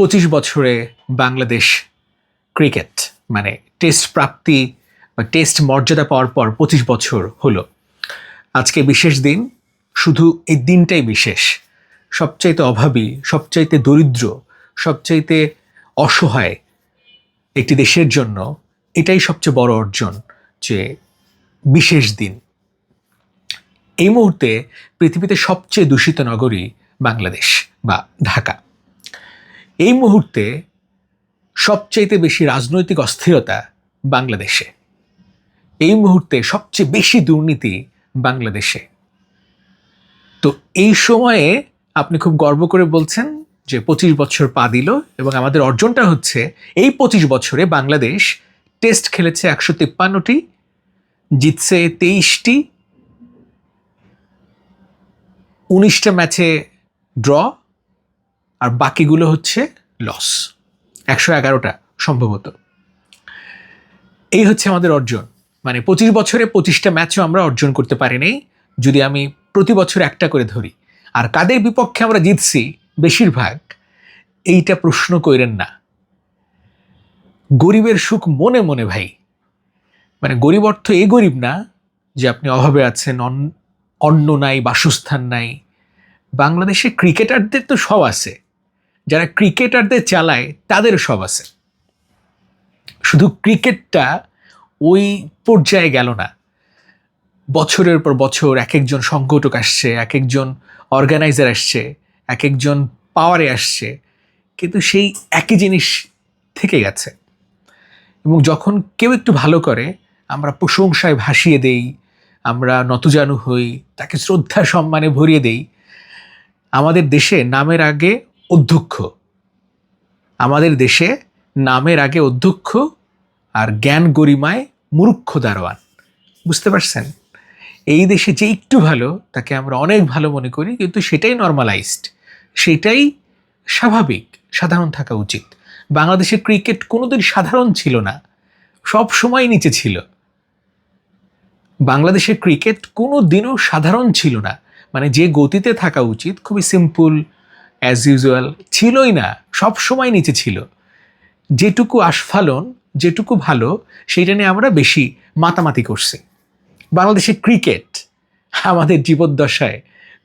পঁচিশ বছরে বাংলাদেশ ক্রিকেট মানে টেস্ট প্রাপ্তি বা টেস্ট মর্যাদা পাওয়ার পর পঁচিশ বছর হলো। আজকে বিশেষ দিন, শুধু এই দিনটাই বিশেষ। সবচাইতে অভাবী, সবচাইতে দরিদ্র, সবচাইতে অসহায় একটি দেশের জন্য এটাই সবচেয়ে বড় অর্জন যে বিশেষ দিন। এই মুহূর্তে পৃথিবীতে সবচেয়ে দূষিত নগরী বাংলাদেশ বা ঢাকা। এই মুহূর্তে সবচাইতে বেশি রাজনৈতিক অস্থিরতা বাংলাদেশে। এই মুহূর্তে সবচেয়ে বেশি দুর্নীতি বাংলাদেশে। তো এই সময়ে আপনি খুব গর্ব করে বলছেন যে পঁচিশ বছর পা দিল এবং আমাদের অর্জনটা হচ্ছে এই পঁচিশ বছরে বাংলাদেশ টেস্ট খেলেছে একশো তিপ্পান্নটি, জিতছে তেইশটি, উনিশটা ম্যাচে ড্র আর বাকিগুলো হচ্ছে লস একশো এগারোটা সম্ভবত। এই হচ্ছে আমাদের অর্জন। মানে পঁচিশ বছরে পঁচিশটা ম্যাচও আমরা অর্জন করতে পারিনি যদি আমি প্রতি বছর একটা করে ধরি, আর কাদের বিপক্ষে আমরা জিতছি বেশিরভাগ, এইটা প্রশ্ন কইরেন না। গরিবের সুখ মনে মনে ভাই। মানে গরিব অর্থ এ গরিব না যে আপনি অভাবে আছেন, অন- অন্ন নাই, বাসস্থান নাই। বাংলাদেশে ক্রিকেটারদের তো সব আছে। যারা ক্রিকেটারদের চালায়, তাদের সব আছে। শুধু ক্রিকেটটা ওই পর্যায়ে গেল না। বছরের পর বছর এক একজন সংগঠক আসছে এক একজন অর্গানাইজার আসছে এক একজন পাওয়ারে আসছে। কিন্তু সেই একই জিনিস থেকে গেছে। এবং যখন কেউ একটু ভালো করে, আমরা প্রশংসায় ভাসিয়ে দেই, আমরা নতজানু হই, তাকে শ্রদ্ধা সম্মানে ভরিয়ে দেই, আমাদের দেশে নামের আগে অধ্যক্ষ। আমাদের দেশে নামের আগে অধ্যক্ষ আর জ্ঞান গরিমায় মূর্খ দারোয়ান। বুঝতে পারছেন? এই দেশে যে একটু ভালো, তাকে আমরা অনেক ভালো মনে করি, কিন্তু সেটাই নর্মালাইজড সেটাই স্বাভাবিক, সাধারণ থাকা উচিত। বাংলাদেশের ক্রিকেট কোনোদিন সাধারণ ছিল না, সব সময় নিচে ছিল। বাংলাদেশের ক্রিকেট কোনো দিনও সাধারণ ছিল না। মানে যে গতিতে থাকা উচিত, খুবই সিম্পল অ্যাজ ইউজুয়াল ছিলই না, সব সময় নিচে ছিল। যেটুকু আস্ফালন, যেটুকু ভালো, সেইটা নিয়ে আমরা বেশি মাতামাতি করছি। বাংলাদেশের ক্রিকেট আমাদের জীবদ্দশায়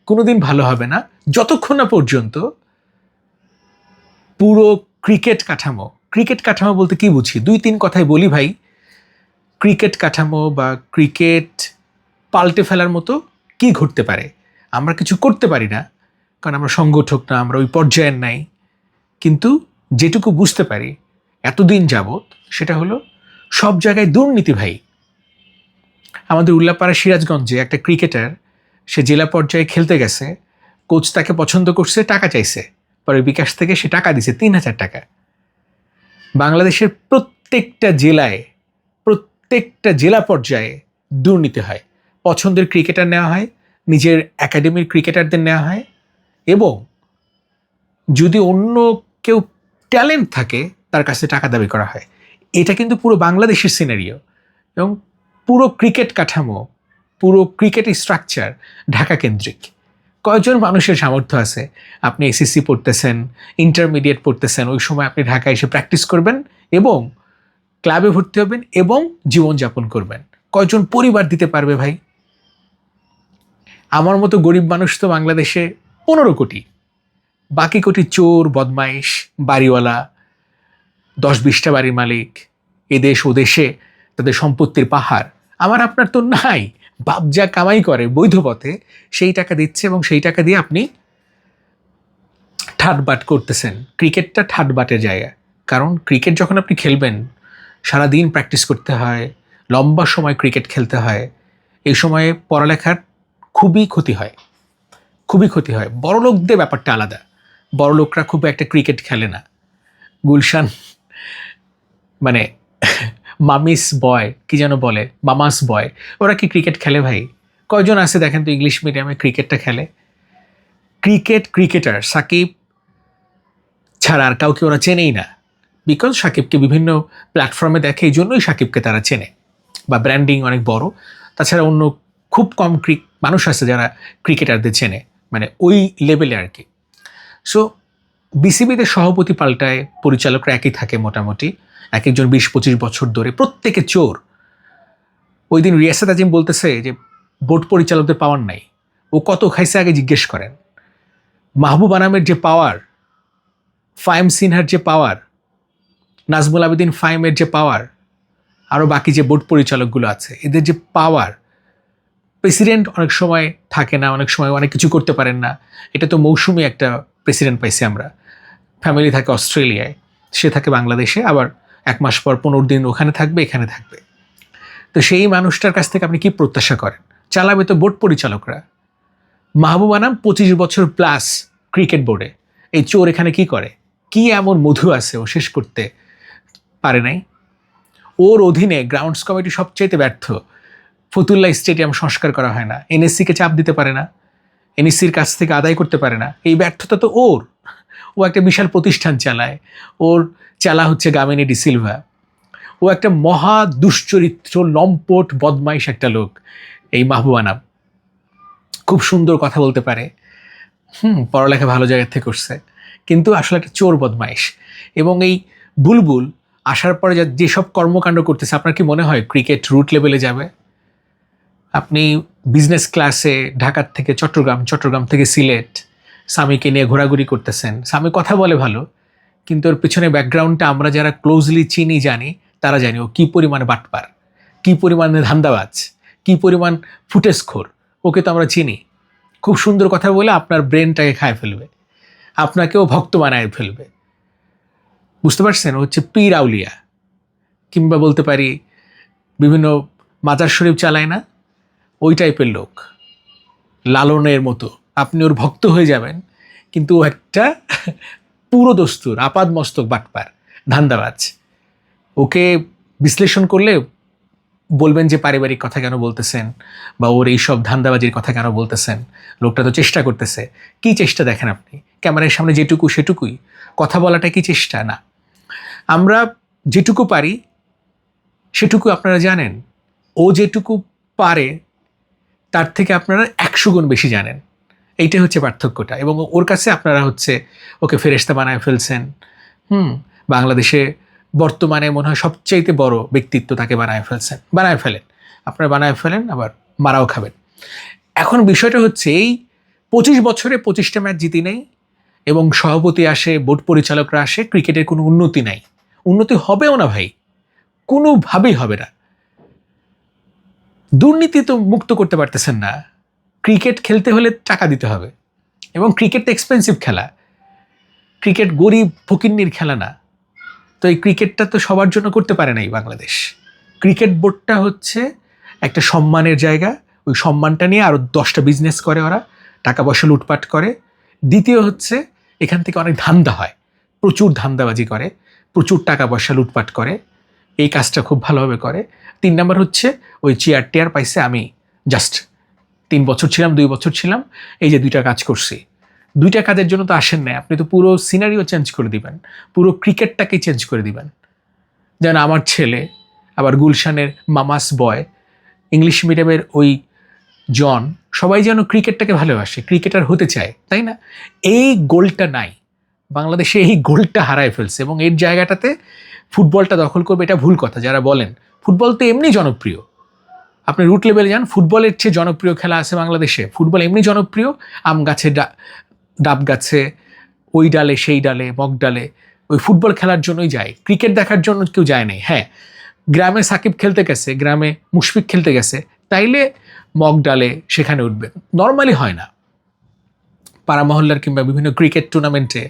কোনোদিন ভালো হবে না। যতক্ষণ না পর্যন্ত পুরো ক্রিকেট কাঠামো ক্রিকেট কাঠামো বলতে কি বুঝি? দুই তিন কথায় বলি ভাই। ক্রিকেট কাঠামো বা ক্রিকেট পাল্টে ফেলার মতো কি ঘটতে পারে? আমরা কিছু করতে পারি না। কারণ আমরা সংগঠক না, আমরা ওই পর্যায়ের নাই। কিন্তু যেটুকু বুঝতে পারি, এতদিন যাবৎ সেটা হলো সব জায়গায় দুর্নীতি ভাই। আমাদের উল্লাপাড়া সিরাজগঞ্জে একটা ক্রিকেটার, সে জেলা পর্যায়ে খেলতে গেছে, কোচ তাকে পছন্দ করছে, টাকা চাইছে। পরে বিকাশ থেকে সে টাকা দিছে, তিন হাজার টাকা। বাংলাদেশের প্রত্যেকটা জেলায়, প্রত্যেকটা জেলা পর্যায়ে দুর্নীতি হয়। পছন্দের ক্রিকেটার নেওয়া হয়, নিজের একাডেমির ক্রিকেটারদের নেওয়া হয় এবং যদি অন্য কেউ ট্যালেন্ট থাকে, তার কাছে টাকা দাবি করা হয়। এটা কিন্তু পুরো বাংলাদেশের সিনারিও এবং পুরো ক্রিকেট কাঠামো, পুরো ক্রিকেট স্ট্রাকচার ঢাকা কেন্দ্রিক কয়জন মানুষের সামর্থ্য আছে? আপনি এসএসসি পড়তেছেন ইন্টারমিডিয়েট পড়তেছেন, ওই সময় আপনি ঢাকা এসে প্র্যাকটিস করবেন এবং ক্লাবে ভর্তি হবেন এবং জীবনযাপন করবেন। কয়জন পরিবার দিতে পারবে ভাই? আমার মতো গরিব মানুষ তো বাংলাদেশে পনেরো কোটি। বাকি কোটি চোর, বদমাইশ, বাড়িওয়ালা, দশ বিশটা বাড়ির মালিক এদেশ ও দেশে তাদের সম্পত্তির পাহাড়। আমার আপনার তো নাই। বাপ যা কামাই করে বৈধ পথে, সেই টাকা দিচ্ছে এবং সেই টাকা দিয়ে আপনি ঠাটবাট করতেছেন। ক্রিকেটটা ঠাটবাটের জায়গা কারণ ক্রিকেট যখন আপনি খেলবেন, সারাদিন প্র্যাকটিস করতে হয়, লম্বা সময় ক্রিকেট খেলতে হয়, এই সময়ে পড়ালেখার খুবই ক্ষতি হয়। খুবই ক্ষতি হয়। বড় লোকদের ব্যাপারটা আলাদা। বড় লোকরা খুব একটা ক্রিকেট খেলে না। গুলশান মানে মামিস বয়, কি যেন বলে, মামাস বয়, ওরা কি ক্রিকেট খেলে ভাই? কয়জন আছে দেখেন তো ইংলিশ মিডিয়ামে ক্রিকেটটা খেলে? ক্রিকেট ক্রিকেটার সাকিব ছাড়া আর কাউকে ওরা চেনেই না। বিকজ সাকিবকে বিভিন্ন প্ল্যাটফর্মে দেখে, এই জন্যই সাকিবকে তারা চেনে। বা ব্র্যান্ডিং অনেক বড়। তাছাড়া অন্য খুব কম ক্রিক মানুষ আছে যারা ক্রিকেটারদের চেনে। মানে ওই লেভেলে আর কি। সো বিসিবিতে সভাপতি পাল্টায়, পরিচালকরা একই থাকে মোটামুটি। এক একজন বিশ পঁচিশ বছর ধরে প্রত্যেকে চোর। ওই দিন রিয়াসাত আজিম বলতেছে যে বোর্ড পরিচালকদের পাওয়ার নাই। ও কত খাইছে আগে জিজ্ঞেস করেন। মাহবুব আনামের যে পাওয়ার ফাইম সিনহার যে পাওয়ার নাজমুল আবেদিন ফাইমের যে পাওয়ার আরও বাকি যে বোর্ড পরিচালকগুলো আছে, এদের যে পাওয়ার প্রেসিডেন্ট অনেক সময় থাকে না, অনেক সময় অনেক কিছু করতে পারেন না। এটা তো মৌসুমি একটা প্রেসিডেন্ট পাইছি আমরা। ফ্যামিলি থাকে অস্ট্রেলিয়ায়, সে থাকে বাংলাদেশে, আবার এক মাস পর পনেরো দিন ওখানে থাকবে, এখানে থাকবে। তো সেই মানুষটার কাছ থেকে আপনি কি প্রত্যাশা করেন? চালাবে তো বোর্ড পরিচালকরা। মাহবুব আনাম পঁচিশ বছর প্লাস ক্রিকেট বোর্ডে। এই চোর এখানে কি করে? কি এমন মধু আছে ও শেষ করতে পারে নাই? ওর অধীনে গ্রাউন্ডস কমিটি সবচাইতে ব্যর্থ। ফতুল্লা স্টেডিয়াম সংস্কার করা হয় না। এনএসসিকে চাপ দিতে পারে না। এনএসসির কাছ থেকে আদায় করতে পারে না। এই ব্যর্থতা তো ওর। ও একটা বিশাল প্রতিষ্ঠান চালায়। ওর চালা হচ্ছে গামিনী ডিসিলভা ও একটা মহা দুশ্চরিত্র, লম্পট, বদমাইশ একটা লোক, এই মাহবুবানাব খুব সুন্দর কথা বলতে পারে। হুম, পড়ালেখা ভালো জায়গা থেকে করছে কিন্তু আসলে একটা চোর বদমাইশ। এবং এই বুলবুল আসার পরে যা যেসব কর্মকাণ্ড করতেছে, আপনার কি মনে হয় ক্রিকেট রুট লেভেলে যাবে? আপনি বিজনেস ক্লাসে ঢাকার থেকে চট্টগ্রাম চট্টগ্রাম থেকে সিলেট স্বামীকে নিয়ে ঘোরাঘুরি করতেছেন। স্বামী কথা বলে ভালো, কিন্তু ওর পিছনে ব্যাকগ্রাউন্ডটা আমরা যারা ক্লোজলি চিনি জানি, তারা জানি ও কী পরিমাণে বাটপার, কী পরিমাণে ধান্দাবাজ, কী পরিমাণ ফুটেজখোর, ওকে তো আমরা চিনি। খুব সুন্দর কথা বলে আপনার ব্রেনটাকে খায় ফেলবে, আপনাকেও ভক্ত বানায় ফেলবে। বুঝতে পারছেন? হচ্ছে পীর আউলিয়া, কিংবা বলতে পারি বিভিন্ন মাজার শরীফ চালায় না? ওই টাইপের লোক। লালনের মতো। আপনি ওর ভক্ত হয়ে যাবেন, কিন্তু ও একটা পুরো দস্তুর আপাদ মস্তক বাটপার, ধান্দাবাজ। ওকে বিশ্লেষণ করলে বলবেন যে পারিবারিক কথা কেন বলতেছেন, বা ওর এইসব ধান্দাবাজির কথা কেন বলতেছেন, লোকটা তো চেষ্টা করতেছে। কি চেষ্টা দেখেন আপনি? ক্যামেরার সামনে যেটুকু সেটুকুই। কথা বলাটা কি চেষ্টা? না। আমরা যেটুকু পারি, সেটুকু আপনারা জানেন। ও যেটুকু পারে তার থেকে আপনারা একশো গুণ বেশি জানেন। এইটাই হচ্ছে পার্থক্যটা এবং ওর কাছে আপনারা হচ্ছে ওকে ফেরেস্তা বানায় ফেলছেন। হুম, বাংলাদেশে বর্তমানে মনে হয় সবচাইতে বড় ব্যক্তিত্ব তাকে বানায় ফেলছেন। বানায় ফেলেন। আপনারা বানায় ফেলেন, আবার মারাও খাবেন। এখন বিষয়টা হচ্ছে এই পঁচিশ বছরে পঁচিশটা ম্যাচ জিতি নেই এবং সভাপতি আসে, বোর্ড পরিচালকরা আসে, ক্রিকেটের কোনো উন্নতি নাই। উন্নতি হবেও না ভাই। কোনোভাবেই হবে না। দুর্নীতি তো মুক্ত করতে পারতেছেন না। ক্রিকেট খেলতে হলে টাকা দিতে হবে। এবং ক্রিকেট এক্সপেন্সিভ খেলা। ক্রিকেট গরিব ফকিন্নির খেলা না। তো এই ক্রিকেটটা তো সবার জন্য করতে পারে নাই বাংলাদেশ। ক্রিকেট বোর্ডটা হচ্ছে একটা সম্মানের জায়গা। ওই সম্মানটা নিয়ে আরও দশটা বিজনেস করে ওরা। টাকা পয়সা লুটপাট করে। দ্বিতীয় হচ্ছে এখান থেকে অনেক ধান্দা হয়। প্রচুর ধান্দাবাজি করে। প্রচুর টাকা পয়সা লুটপাট করে। এই কাজটা খুব ভালোভাবে করে। তিন নাম্বার হচ্ছে, ওই চেয়ার টেয়ার পাইছে আমি। জাস্ট তিন বছর ছিলাম, দুই বছর ছিলাম, এই যে দুইটা কাজ করছি। দুইটা কাজের জন্য তো আসেন না আপনি তো পুরো সিনারিও চেঞ্জ করে দিবেন। পুরো ক্রিকেটটাকেই চেঞ্জ করে দিবেন। যেন আমার ছেলে, আবার গুলশানের মামাস বয় ইংলিশ মিডিয়ামের ওই জন, সবাই যেন ক্রিকেটটাকে ভালোবাসে ক্রিকেটার হতে চায়, তাই না? এই গোলটা নাই। বাংলাদেশে এই গোলটা হারায় ফেলছে এবং এর জায়গাটাতে ফুটবলটা দখল করবে, এটা ভুল কথা, যারা বলেন। ফুটবল তো এমনি জনপ্রিয়। আপনি রুট লেভেলে যান, ফুটবলের চেয়ে জনপ্রিয় খেলা আছে বাংলাদেশে। ফুটবল এমনি জনপ্রিয়, আম গাছে ডা, ডাব গাছে, ওই ডালে, সেই ডালে, মগ ডালে। ওই ফুটবল খেলার জন্যই যায়। ক্রিকেট দেখার জন্য কেউ যায় নাই। হ্যাঁ গ্রামে সাকিব খেলতে গেছে, গ্রামে মুশফিক খেলতে গেছে, তাইলে মগ ডালে সেখানে উঠবে। নর্মালি হয় না। পাড়া মহল্লার কিংবা বিভিন্ন ক্রিকেট টুর্নামেন্টে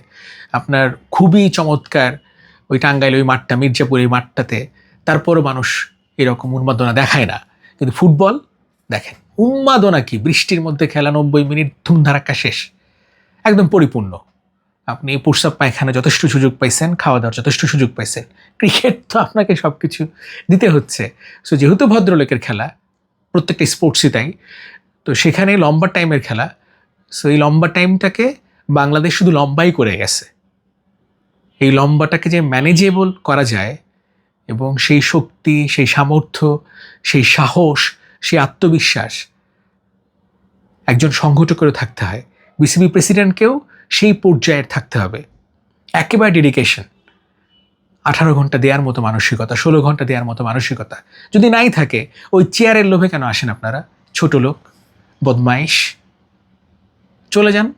আপনার খুবই চমৎকার ওই টাঙ্গাইল, ওই মাঠটা, মির্জাপুর এই মাঠটাতে তারপরও মানুষ এরকম উন্মাদনা দেখায় না। কিন্তু ফুটবল, দেখেন, উন্মাদনা কি? বৃষ্টির মধ্যে খেলা নব্বই মিনিট ধুমধারাক্কা শেষ। একদম পরিপূর্ণ। আপনি প্রস্রাব পায়খানা যথেষ্ট সুযোগ পাইছেন খাওয়া দাওয়ার যথেষ্ট সুযোগ পাইছেন। ক্রিকেট তো আপনাকে সব কিছু দিতে হচ্ছে। সো, যেহেতু ভদ্রলোকের খেলা, প্রত্যেকটা স্পোর্টসই তাই, তো সেখানে লম্বা টাইমের খেলা। সো, এই লম্বা টাইমটাকে বাংলাদেশ শুধু লম্বাই করে গেছে। এই লম্বাটাকে যে ম্যানেজেবল করা যায় এবং সেই শক্তি, সেই সামর্থ্য, সেই সাহস, সেই আত্মবিশ্বাস একজন সংগঠকেরও থাকতে হয়। বিসিবি প্রেসিডেন্টকেও সেই পর্যায়ের থাকতে হবে। একেবারে ডেডিকেশন আঠারো ঘণ্টা দেওয়ার মতো মানসিকতা, ষোলো ঘণ্টা দেওয়ার মতো মানসিকতা। যদি নাই থাকে, ওই চেয়ারের লোভে কেন আসেন আপনারা? ছোট লোক, বদমাইশ। চলে যান।